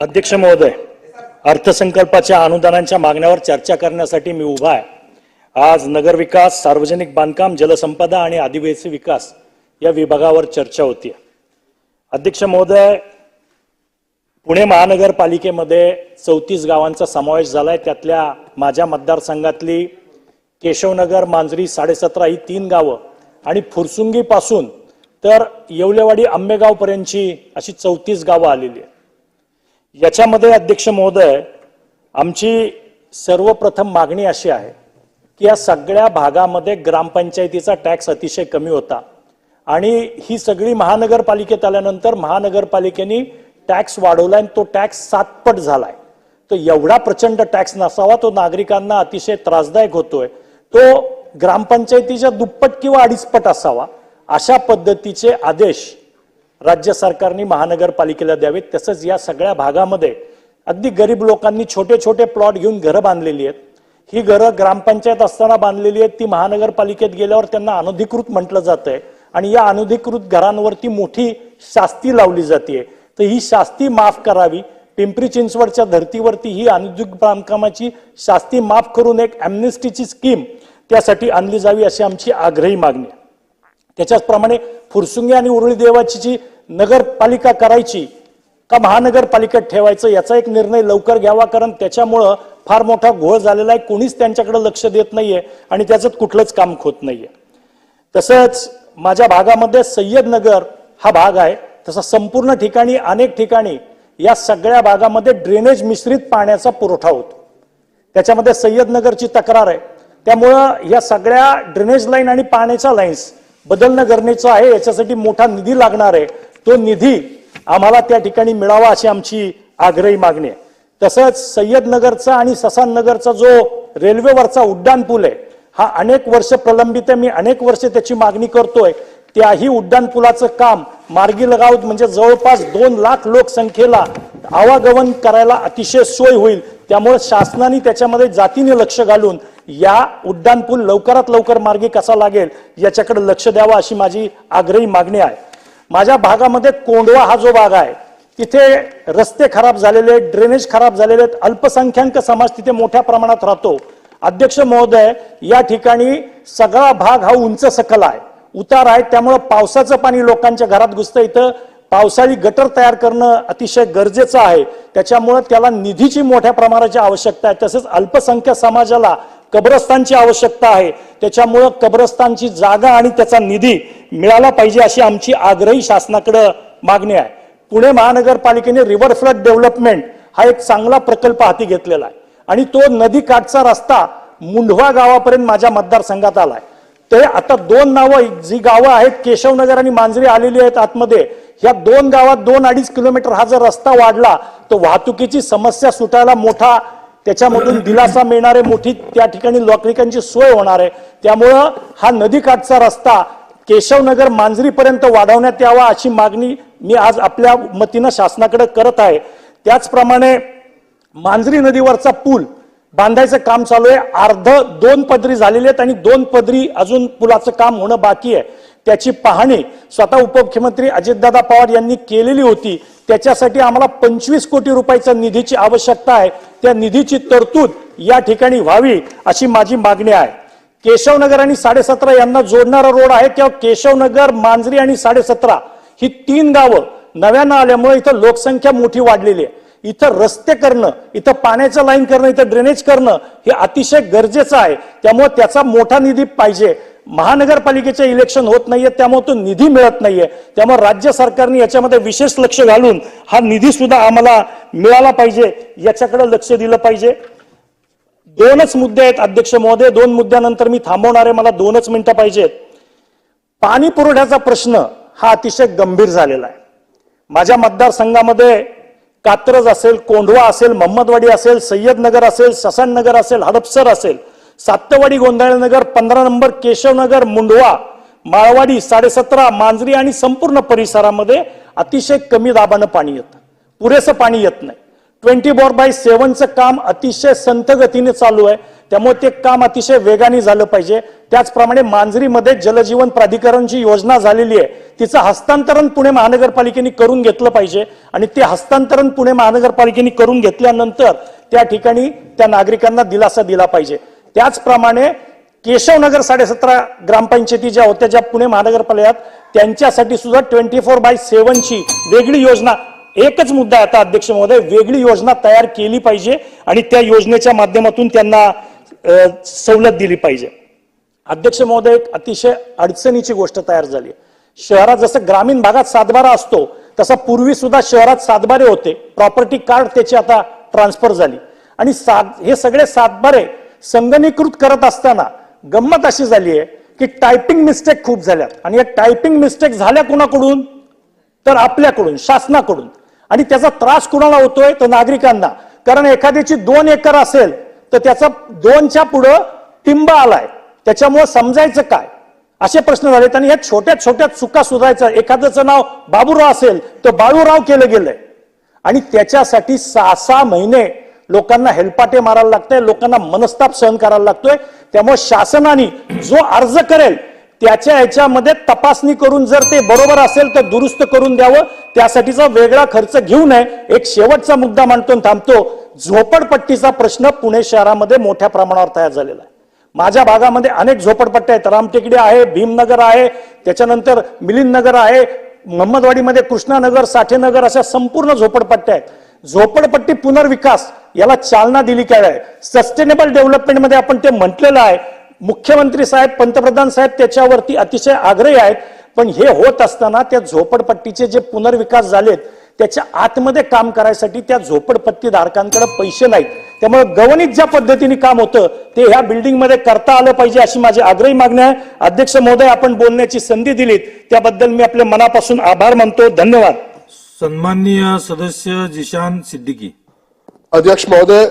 अध्यक्ष महोदय अर्थसंकल्पाच्या अनुदानांच्या मागण्यावर चर्चा करण्यासाठी मी उभा आहे. आज नगरविकास सार्वजनिक बांधकाम जलसंपदा आणि आदिवासी विकास या विभागावर चर्चा होती अध्यक्ष महोदय पुणे महानगरपालिकेमध्ये चौतीस गावांचा समावेश झालाय. त्यातल्या माझ्या मतदारसंघातली केशवनगर मांजरी साडेसतरा ही तीन गावं आणि फुरसुंगीपासून तर येवलेवाडी आंबेगावपर्यंतची अशी चौतीस गावं आलेली आहेत. याच्यामध्ये अध्यक्ष महोदय आमची सर्वप्रथम मागणी अशी आहे की या सगळ्या भागामध्ये ग्रामपंचायतीचा टॅक्स अतिशय कमी होता आणि ही सगळी महानगरपालिकेत आल्यानंतर महानगरपालिकेने टॅक्स वाढवला आणि तो टॅक्स सातपट झालाय. तो एवढा प्रचंड टॅक्स नसावा तो नागरिकांना अतिशय त्रासदायक होतोय. तो ग्रामपंचायतीच्या दुप्पट किंवा अडीचपट असावा अशा पद्धतीचे आदेश राज्य सरकारने महानगरपालिकेला द्यावेत. तसंच या सगळ्या भागामध्ये अगदी गरीब लोकांनी छोटे छोटे प्लॉट घेऊन घरं बांधलेली आहेत. ही घरं ग्रामपंचायत असताना बांधलेली आहेत. ती महानगरपालिकेत गेल्यावर त्यांना अनधिकृत म्हटलं जातंय. आणि या अनधिकृत घरांवरती मोठी शास्ती लावली जाते तर ही शास्ती माफ करावी. पिंपरी चिंचवडच्या धर्तीवरती ही अनुद्योग बांधकामाची शास्ती माफ करून एक अॅम्नेस्टीची स्कीम त्यासाठी आणली जावी अशी आमची आग्रही मागणी आहे. त्याच्याचप्रमाणे फुरसुंगी आणि उरळी देवाची जी नगरपालिका करायची का महानगरपालिकेत ठेवायचं याचा एक निर्णय लवकर घ्यावा कारण त्याच्यामुळं फार मोठा घोळ झालेला आहे. कोणीच त्यांच्याकडे लक्ष देत नाहीये आणि त्याच्यात कुठलंच काम होत नाहीये. तसंच माझ्या भागामध्ये सय्यदनगर हा भाग आहे. तसा संपूर्ण ठिकाणी अनेक ठिकाणी या सगळ्या भागामध्ये ड्रेनेज मिश्रित पाण्याचा पुरवठा होतो. त्याच्यामध्ये सय्यदनगरची तक्रार आहे. त्यामुळं या सगळ्या ड्रेनेज लाईन आणि पाण्याच्या लाईन्स बदलणं गरजेचं आहे याच्यासाठी मोठा निधी लागणार आहे. तो निधी आम्हाला त्या ठिकाणी मिळावा अशी आमची आग्रही मागणी आहे. तसंच सय्यदनगरचा आणि ससान नगरचा जो रेल्वेवरचा उड्डाण पूल आहे हा अनेक वर्ष प्रलंबित आहे. मी अनेक वर्ष त्याची मागणी करतोय. त्याही उड्डाण पुलाचं काम मार्गी लगावत म्हणजे जवळपास दोन लाख लोकसंख्येला आवागमन करायला अतिशय सोय होईल. त्यामुळे शासनाने त्याच्यामध्ये जातीने लक्ष घालून या उड्डाणपूल लवकरात लवकर मार्गी कसा लागेल याच्याकडे लक्ष द्यावं अशी माझी आग्रही मागणी आहे. माझ्या भागामध्ये कोंडवा हा जो भाग आहे तिथे रस्ते खराब झालेले आहेत ड्रेनेज खराब झालेले आहेत अल्पसंख्याक समाज तिथे मोठ्या प्रमाणात राहतो. अध्यक्ष महोदय या ठिकाणी सगळा भाग हा उंच सकल आहे. उतार आहे त्यामुळं पावसाचं पाणी लोकांच्या घरात घुसतं इथं. पावसाळी गटर तयार करणं अतिशय गरजेचं आहे. त्याच्यामुळं त्याला निधीची मोठ्या प्रमाणाची आवश्यकता आहे. तसेच अल्पसंख्याक समाजाला कब्रस्तानची आवश्यकता आहे. त्याच्यामुळं कब्रस्तानची जागा आणि त्याचा निधी मिळाला पाहिजे अशी आमची आग्रही शासनाकडं मागणी आहे. पुणे महानगरपालिकेने रिव्हरफ्रंट डेव्हलपमेंट हा एक चांगला प्रकल्प हाती घेतलेला आहे. आणि तो नदी काठचा रस्ता मुंढवा गावापर्यंत माझ्या मतदारसंघात आलाय. ते आता दोन नावं जी गावं आहेत केशवनगर आणि मांजरी आलेली आहेत आतमध्ये. ह्या दोन गावात दोन अडीच किलोमीटर हा जर रस्ता वाढला तर वाहतुकीची समस्या सुटायला मोठा त्याच्यामधून दिलासा मिळणार आहे मोठी त्या ठिकाणी नागरिकांची सोय होणार आहे. त्यामुळं हा नदीकाठचा रस्ता केशवनगर मांजरीपर्यंत वाढवण्यात यावा अशी मागणी मी आज आपल्या मतीनं शासनाकडे करत आहे. त्याचप्रमाणे मांजरी नदीवरचा पूल बांधायचं काम चालू आहे. अर्ध दोन पदरी झालेले आहेत आणि दोन पदरी अजून पुलाचं काम होणं बाकी आहे. त्याची पाहणी स्वतः उपमुख्यमंत्री अजितदादा पवार यांनी केलेली होती. त्याच्यासाठी आम्हाला पंचवीस कोटी रुपयाच्या निधीची आवश्यकता आहे. त्या निधीची तरतूद या ठिकाणी व्हावी अशी माझी मागणी आहे. केशवनगर आणि साडेसतरा यांना जोडणारा रोड आहे किंवा केशवनगर मांजरी आणि साडेसतरा ही तीन गावं नव्यानं आल्यामुळे इथं लोकसंख्या मोठी वाढलेली आहे. इथं रस्ते करणं इथं पाण्याचं लाईन करणं इथं ड्रेनेज करणं हे अतिशय गरजेचं आहे. त्यामुळे त्याचा मोठा निधी पाहिजे. महानगरपालिकेचे इलेक्शन होत नाहीये त्यामुळे तो निधी मिळत नाहीये. त्यामुळे राज्य सरकारने याच्यामध्ये विशेष लक्ष घालून हा निधी सुद्धा आम्हाला मिळाला पाहिजे याच्याकडे लक्ष दिलं पाहिजे. दोनच मुद्दे आहेत अध्यक्ष महोदय. दोन मुद्द्यानंतर मी थांबवणार आहे मला दोनच मिनिटं पाहिजेत पाणी पुरवठ्याचा प्रश्न हा अतिशय गंभीर झालेला आहे. माझ्या मतदारसंघामध्ये कात्रज असेल कोंढवा असेल मोहम्मदवाडी असेल सय्यदनगर असेल ससन नगर असेल हडपसर असेल सातवाडी गोंधळनगर पंधरा नंबर केशवनगर मुंडवा माळवाडी साडेसतरा मांजरी आणि संपूर्ण परिसरामध्ये अतिशय कमी दाबानं पाणी येतं. पुरेसं पाणी येत नाही. ट्वेंटी फोर बाय सेव्हनचं काम अतिशय संथ गतीने चालू आहे. त्यामुळे ते काम अतिशय वेगाने झालं पाहिजे. त्याचप्रमाणे मांजरीमध्ये जलजीवन प्राधिकरणची योजना झालेली आहे. तिचं हस्तांतरण पुणे महानगरपालिकेने करून घेतलं पाहिजे आणि ते हस्तांतरण पुणे महानगरपालिकेने करून घेतल्यानंतर त्या ठिकाणी त्या नागरिकांना दिलासा दिला पाहिजे. त्याचप्रमाणे केशवनगर साडेसतरा ग्रामपंचायती ज्या होत्या ज्या पुणे महानगरपालिकेत त्यांच्यासाठी सुद्धा ट्वेंटी फोर बाय सेव्हनची वेगळी योजना एकच मुद्दा आहे आता अध्यक्ष महोदय वेगळी योजना तयार केली पाहिजे आणि त्या योजनेच्या माध्यमातून त्यांना सवलत दिली पाहिजे. अध्यक्ष महोदय एक अतिशय अडचणीची गोष्ट तयार झाली. शहरात जसं ग्रामीण भागात सातबारा असतो तसा पूर्वी सुद्धा शहरात सातबारे होते. प्रॉपर्टी कार्ड त्याची आता ट्रान्सफर झाली. आणि सात हे सगळे सातबारे संगणीकृत करत असताना गंमत अशी झाली आहे की टायपिंग मिस्टेक खूप झाल्यात. आणि या टायपिंग मिस्टेक झाल्या कुणाकडून? तर आपल्याकडून शासनाकडून. आणि त्याचा त्रास कुणाला होतोय? तर नागरिकांना. कारण एखाद्याची दोन एकर असेल तर त्याचा दोनच्या पुढं टिंब आलाय. त्याच्यामुळे समजायचं काय? असे प्रश्न झालेत. आणि या छोट्या छोट्या चुका सुधारायचं एखाद्याचं नाव बाबूराव असेल तर बाळूराव केलं गेलंय. आणि त्याच्यासाठी सहा सहा महिने लोकांना हेलपाटे मारायला लागतंय लोकांना मनस्ताप सहन करायला लागतोय. त्यामुळे शासनाने जो अर्ज करेल त्याच्या ह्याच्यामध्ये तपासणी करून जर ते बरोबर असेल तर दुरुस्त करून द्यावं. त्यासाठीचा वेगळा खर्च घेऊ नये. एक शेवटचा मुद्दा मांडतो थांबतो. झोपडपट्टीचा प्रश्न पुणे शहरामध्ये मोठ्या प्रमाणावर तयार झालेला आहे. माझ्या भागामध्ये अनेक झोपडपट्ट्या आहेत. रामटेकडी आहे भीमनगर आहे त्याच्यानंतर मिलिंदनगर आहे मोहम्मदवाडीमध्ये कृष्णानगर साठेनगर अशा संपूर्ण झोपडपट्ट्या आहेत. झोपडपट्टी पुनर्विकास याला चालना दिली काय आहे? सस्टेनेबल डेव्हलपमेंटमध्ये आपण ते म्हटलेलं आहे. मुख्यमंत्री साहेब पंतप्रधान साहेब त्याच्यावरती अतिशय आग्रही आहेत. पण हे होत असताना त्या झोपडपट्टीचे जे पुनर्विकास झालेत त्याच्या आतमध्ये काम करायसाठी त्या झोपडपट्टी धारकांकडे पैसे नाहीत. त्यामुळे गवणीत ज्या पद्धतीने काम होतं ते ह्या बिल्डिंगमध्ये करता आलं पाहिजे अशी माझी आग्रही मागणी आहे. अध्यक्ष महोदय आपण बोलण्याची संधी दिलीत. त्याबद्दल मी आपल्या मनापासून आभार मानतो. धन्यवाद. सन्माननीय सदस्य जिशान सिद्दीकी. अध्यक्ष महोदय